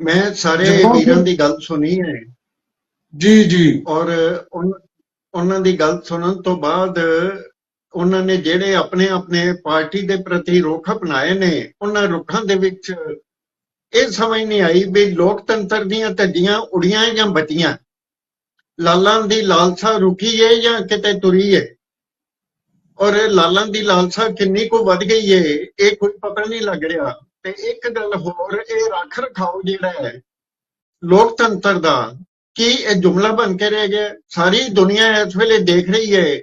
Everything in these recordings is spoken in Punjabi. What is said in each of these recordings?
ਮੈਂ ਸਾਰੇ ਵੀਰਾਂ ਦੀ ਗੱਲ ਸੁਣੀ ਹੈ। ਜੀ ਜੀ। ਔਰ ਉਹਨਾਂ ਦੀ ਗੱਲ ਸੁਣਨ ਤੋਂ ਬਾਅਦ ਉਹਨਾਂ ਨੇ ਜਿਹੜੇ ਆਪਣੇ ਆਪਣੇ ਪਾਰਟੀ ਦੇ ਪ੍ਰਤੀ ਰੁਖ ਅਪਣਾਏ ਨੇ ਉਹਨਾਂ ਰੁੱਖਾਂ ਦੇ ਵਿੱਚ ਇਹ ਸਮਝ ਨਹੀਂ ਆਈ ਵੀ ਲੋਕਤੰਤਰ ਦੀਆਂ ਧੱਜੀਆਂ ਉੜੀਆਂ ਜਾਂ ਬਚੀਆਂ ਲਾਲਾਂ ਦੀ ਲਾਲਸਾ ਰੁਕੀ ਏ ਜਾਂ ਕਿਤੇ ਤੁਰੀ ਏ? ਔਰ ਲਾਲਾਂ ਦੀ ਲਾਲਸਾ ਕਿੰਨੀ ਕੁ ਵੱਧ ਗਈ ਏ ਇਹ ਕੋਈ ਪਤਾ ਨਹੀਂ ਲੱਗ ਰਿਹਾ। ਤੇ ਇੱਕ ਗੱਲ ਹੋਰ ਇਹ ਰੱਖ ਰਖਾਓ ਜਿਹੜਾ ਹੈ, ਲੋਕਤੰਤਰ ਦਾ, ਕੀ ਇਹ ਜੁਮਲਾ ਬਣ ਕੇ ਰਹਿ ਗਿਆ? ਸਾਰੀ ਦੁਨੀਆ ਇਸ ਵੇਲੇ ਦੇਖ ਰਹੀ ਹੈ,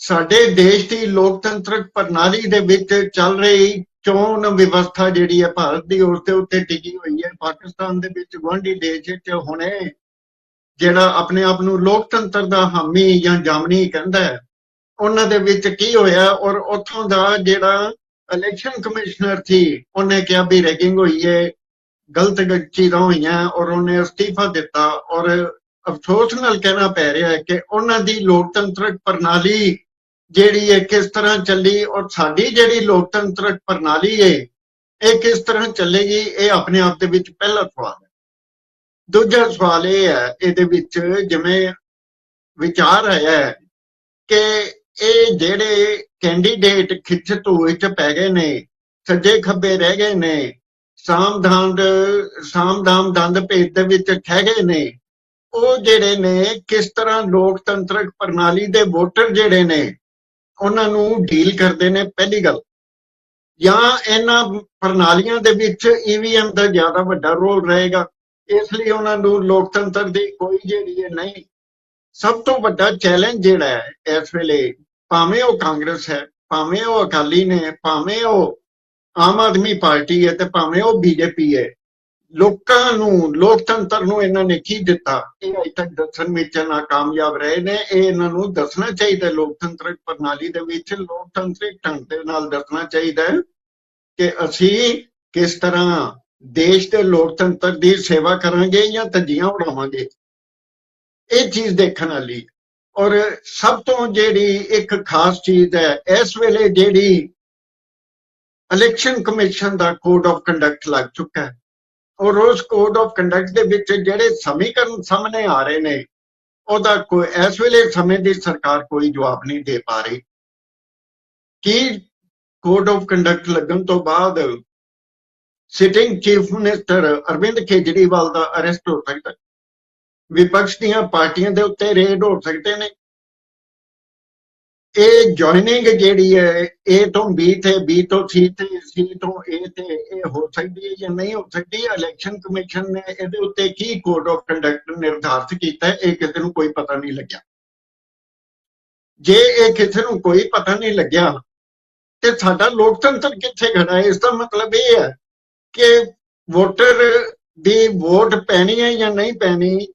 ਸਾਡੇ ਦੇਸ਼ ਦੀ ਲੋਕਤੰਤਰਕ ਪ੍ਰਣਾਲੀ ਦੇ ਵਿੱਚ ਚੱਲ ਰਹੀ ਚੋਣ ਵਿਵਸਥਾ ਜਿਹੜੀ ਹੈ ਭਾਰਤ ਦੀ ਉਸ ਦੇ ਉੱਤੇ ਟਿਕੀ ਹੋਈ ਹੈ। ਪਾਕਿਸਤਾਨ ਦੇ ਵਿੱਚ ਗੁਆਂਢੀ ਦੇਸ਼ ਵਿੱਚ ਹੁਣੇ ਜਿਹੜਾ ਆਪਣੇ ਆਪ ਨੂੰ ਲੋਕਤੰਤਰ ਦਾ ਹਾਮੀ ਜਾਂ ਜਾਮਨੀ ਕਹਿੰਦਾ ਹੈ, ਉਹਨਾਂ ਦੇ ਵਿੱਚ ਕੀ ਹੋਇਆ ਔਰ ਉੱਥੋਂ ਦਾ ਜਿਹੜਾ ਇਲੈਕਸ਼ਨ ਕਮਿਸ਼ਨਰ ਸੀ, ਉਹਨੇ ਕਿਹਾ ਵੀ ਰੈਗਿੰਗ ਹੋਈ ਹੈ ਗਲਤ ਚੀਜ਼ਾਂ ਹੋਈਆਂ, ਔਰ ਉਹਨੇ ਅਸਤੀਫਾ ਦਿੱਤਾ, ਔਰ ਅਫਸੋਸ ਨਾਲ ਕਹਿਣਾ ਪੈ ਰਿਹਾ ਹੈ ਕਿ ਉਹਨਾਂ ਦੀ ਲੋਕਤੰਤਰਕ ਪ੍ਰਣਾਲੀ ਜਿਹੜੀ ਹੈ ਕਿਸ ਤਰ੍ਹਾਂ ਚੱਲੀ, ਔਰ ਸਾਡੀ ਜਿਹੜੀ ਲੋਕਤੰਤਰਕ ਪ੍ਰਣਾਲੀ ਹੈ ਇਹ ਕਿਸ ਤਰ੍ਹਾਂ ਚੱਲੇਗੀ, ਇਹ ਆਪਣੇ ਆਪ ਦੇ ਵਿੱਚ ਪਹਿਲਾ ਸਵਾਲ ਹੈ। ਦੂਜਾ ਸਵਾਲ ਇਹ ਹੈ, ਇਹਦੇ ਵਿੱਚ ਜਿਵੇਂ ਵਿਚਾਰ ਆਇਆ ਹੈ ਕਿ ਇਹ ਜਿਹੜੇ ਕੈਂਡੀਡੇਟ ਖਿੱਚ ਧੂਏ ਚ ਪੈ ਗਏ ਨੇ, ਸੱਜੇ ਖੱਬੇ ਰਹਿ ਗਏ ਨੇ ਸਾਮਦਾਨ ਸਾਮਦਾਮ ਦੰਦ ਭੇਦ ਦੇ ਵਿੱਚ ਠਹਿ ਗਏ ਨੇ। ਉਹ ਜਿਹੜੇ ਨੇ, ਕਿਸ ਤਰ੍ਹਾਂ ਲੋਕਤੰਤਰਕ ਪ੍ਰਣਾਲੀ ਦੇ ਵੋਟਰ ਜਿਹੜੇ ਨੇ, ਉਹਨਾਂ ਨੂੰ ਡੀਲ ਕਰਦੇ ਨੇ ਪਹਿਲੀ ਗੱਲ। ਜਾਂ ਇਹਨਾਂ ਪ੍ਰਣਾਲੀਆਂ ਦੇ ਵਿੱਚ ਈਵੀਐਮ ਦਾ ਜ਼ਿਆਦਾ ਵੱਡਾ ਰੋਲ ਰਹੇਗਾ। ਇਸ ਲਈ ਉਹਨਾਂ ਨੂੰ ਲੋਕਤੰਤਰ ਦੀ ਕੋਈ ਜਿਹੜੀ ਹੈ ਨਹੀਂ। ਸਭ ਤੋਂ ਵੱਡਾ ਚੈਲੰਜ ਜਿਹੜਾ ਹੈ ਇਸ ਵੇਲੇ ਭਾਵੇਂ ਉਹ ਕਾਂਗਰਸ ਹੈ, ਭਾਵੇਂ ਉਹ ਅਕਾਲੀ ਨੇ, ਭਾਵੇਂ ਉਹ ਆਮ ਆਦਮੀ ਪਾਰਟੀ ਹੈ ਤੇ ਭਾਵੇਂ ਉਹ ਬੀਜੇਪੀ ਹੈ, ਲੋਕਾਂ ਨੂੰ, ਲੋਕਤੰਤਰ ਨੂੰ ਇਹਨਾਂ ਨੇ ਕੀ ਦਿੱਤਾ? ਇਹ ਅਜੇ ਤੱਕ ਦੱਸਣ ਵਿੱਚ ਨਾਕਾਮਯਾਬ ਰਹੇ ਨੇ, ਇਹ ਇਹਨਾਂ ਨੂੰ ਦੱਸਣਾ ਚਾਹੀਦਾ ਲੋਕਤੰਤਰਿਕ ਪ੍ਰਣਾਲੀ ਦੇ ਵਿੱਚ ਲੋਕਤੰਤਰਿਕ ਢੰਗ ਦੇ ਨਾਲ ਦੱਸਣਾ ਚਾਹੀਦਾ ਕਿ ਅਸੀਂ ਕਿਸ ਤਰ੍ਹਾਂ ਦੇਸ਼ ਦੇ ਲੋਕਤੰਤਰ ਦੀ ਸੇਵਾ ਕਰਾਂਗੇ ਜਾਂ ਧੱਜੀਆਂ ਉਡਾਵਾਂਗੇ। ਇਹ ਚੀਜ਼ ਦੇਖਣ ਵਾਲੀ ਔਰ ਸਭ ਤੋਂ ਜਿਹੜੀ ਇੱਕ ਖਾਸ ਚੀਜ਼ ਹੈ, ਇਸ ਵੇਲੇ ਜਿਹੜੀ ਇਲੈਕਸ਼ਨ ਕਮਿਸ਼ਨ ਦਾ ਕੋਡ ਆਫ ਕੰਡਕਟ ਲੱਗ ਚੁੱਕਾ ਹੈ। ਔਰ ਉਸ ਕੋਡ ਆਫ ਕੰਡਕਟ ਦੇ ਵਿੱਚ ਜਿਹੜੇ ਸਮੀਕਰਨ ਸਾਹਮਣੇ ਆ ਰਹੇ ਨੇ, ਉਹਦਾ ਕੋਈ, ਇਸ ਵੇਲੇ ਸਮੇਂ ਦੀ ਸਰਕਾਰ ਕੋਈ ਜਵਾਬ ਨਹੀਂ ਦੇ ਪਾ ਰਹੀ। ਕੀ ਕੋਡ ਆਫ ਕੰਡਕਟ ਲੱਗਣ ਤੋਂ ਬਾਅਦ sitting chief minister Arvind Kejriwal ਦਾ ਅਰੈਸਟ ਹੋ ਸਕਦਾ ਵਿਪਕਸ਼ ਦੀਆਂ ਪਾਰਟੀਆਂ ਦੇ ਉੱਤੇ ਰੇਡ ਹੋ ਸਕਦੇ ਨੇ। ਇਹ ਜੁਆਇਨਿੰਗ ਜਿਹੜੀ ਹੈ, ਇਹ ਤੋਂ B ਤੇ B ਤੋਂ C ਤੇ C ਤੋਂ A ਤੇ ਇਹ ਹੋ ਸਕਦੀ ਹੈ ਜਾਂ ਨਹੀਂ ਹੋ ਸਕਦੀ। ਇਲੈਕਸ਼ਨ ਕਮਿਸ਼ਨ ਨੇ ਇਹਦੇ ਉੱਤੇ ਕੀ ਕੋਡ ਆਫ ਕੰਡਕਟ ਨਿਰਧਾਰਤ ਕੀਤਾ ਇਹ ਕਿਸੇ ਨੂੰ ਕੋਈ ਪਤਾ ਨਹੀਂ ਲੱਗਿਆ। ਜੇ ਇਹ ਕਿਸੇ ਨੂੰ ਕੋਈ ਪਤਾ ਨਹੀਂ ਲੱਗਿਆ, ਤੇ ਸਾਡਾ ਲੋਕਤੰਤਰ ਕਿੱਥੇ ਖੜਾ ਹੈ? ਇਸ ਦਾ ਮਤਲਬ ਇਹ ਹੈ ਕਿ ਵੋਟਰ ਦੀ ਵੋਟ ਪੈਣੀ ਹੈ ਜਾਂ ਨਹੀਂ ਪੈਣੀ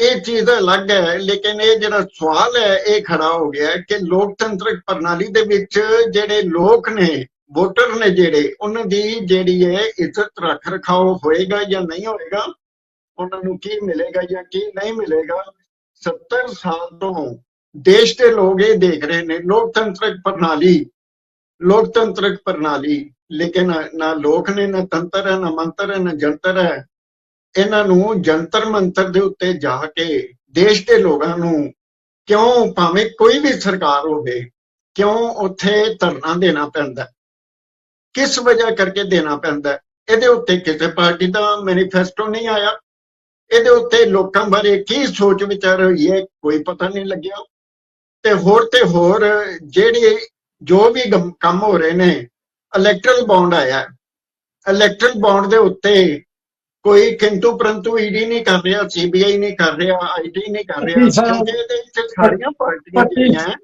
ਇਹ ਚੀਜ਼ ਅਲੱਗ ਹੈ, ਲੇਕਿਨ ਇਹ ਜਿਹੜਾ ਸਵਾਲ ਹੈ, ਇਹ ਖੜਾ ਹੋ ਗਿਆ ਕਿ ਲੋਕਤੰਤਰਕ ਪ੍ਰਣਾਲੀ ਦੇ ਵਿੱਚ ਜਿਹੜੇ ਲੋਕ ਨੇ, ਵੋਟਰ ਨੇ ਜਿਹੜੇ, ਉਹਨਾਂ ਦੀ ਜਿਹੜੀ ਹੈ ਇੱਜ਼ਤ ਰੱਖ ਰਖਾਓ ਹੋਏਗਾ ਜਾਂ ਨਹੀਂ ਹੋਏਗਾ? ਉਹਨਾਂ ਨੂੰ ਕੀ ਮਿਲੇਗਾ ਜਾਂ ਕੀ ਨਹੀਂ ਮਿਲੇਗਾ? 70 ਸਾਲ ਤੋਂ ਦੇਸ਼ ਦੇ ਲੋਕ ਇਹ ਦੇਖ ਰਹੇ ਨੇ, ਲੋਕਤੰਤਰਕ ਪ੍ਰਣਾਲੀ ਲੋਕਤੰਤਰਕ ਪ੍ਰਣਾਲੀ, ਲੇਕਿਨ ਨਾ ਲੋਕ ਨੇ, ਨਾ ਤੰਤਰ ਹੈ, ਨਾ ਮੰਤਰ ਹੈ, ਨਾ ਜੰਤਰ ਹੈ ਇਹਨਾਂ ਨੂੰ ਜੰਤਰ ਮੰਤਰ ਦੇ ਉੱਤੇ ਜਾ ਕੇ ਦੇਸ਼ ਦੇ ਲੋਕਾਂ ਨੂੰ ਕਿਉਂ ਭਾਵੇਂ ਕੋਈ ਵੀ ਸਰਕਾਰ ਹੋਵੇ, ਕਿਉਂ ਉੱਥੇ ਧਰਨਾ ਦੇਣਾ ਪੈਂਦਾ? ਕਿਸ ਵਜ੍ਹਾ ਕਰਕੇ ਦੇਣਾ ਪੈਂਦਾ? ਇਹਦੇ ਉੱਤੇ ਕਿਸੇ ਪਾਰਟੀ ਦਾ ਮੈਨੀਫੈਸਟੋ ਨਹੀਂ ਆਇਆ। ਇਹਦੇ ਉੱਤੇ ਲੋਕਾਂ ਬਾਰੇ ਕੀ ਸੋਚ ਵਿਚਾਰ ਹੋਈ ਹੈ, ਕੋਈ ਪਤਾ ਨਹੀਂ ਲੱਗਿਆ। ਤੇ ਹੋਰ ਤੇ ਹੋਰ ਜਿਹੜੇ ਜੋ ਵੀ ਗਮ- ਕੰਮ ਹੋ ਰਹੇ ਨੇ ਇਲੈਕਟਰਲ ਬੌਂਡ ਆਇਆ। ਇਲੈਕਟਰਲ ਬੌਂਡ ਦੇ ਉੱਤੇ ਕੋਈ ਕਿੰਤੂ ਪਰੰਤੂ ਈਡੀ ਨਹੀਂ ਕਰ ਰਿਹਾ ਸੀਬੀਆਈ ਨਹੀਂ ਕਰ ਰਿਹਾ ਆਈਟੀ ਨਹੀਂ ਕਰ ਰਿਹਾ ਕਿਉਂਕਿ ਇਹਦੇ ਵਿੱਚ ਸਾਰੀਆਂ ਪਾਰਟੀਆਂ ਜਿਹੜੀਆਂ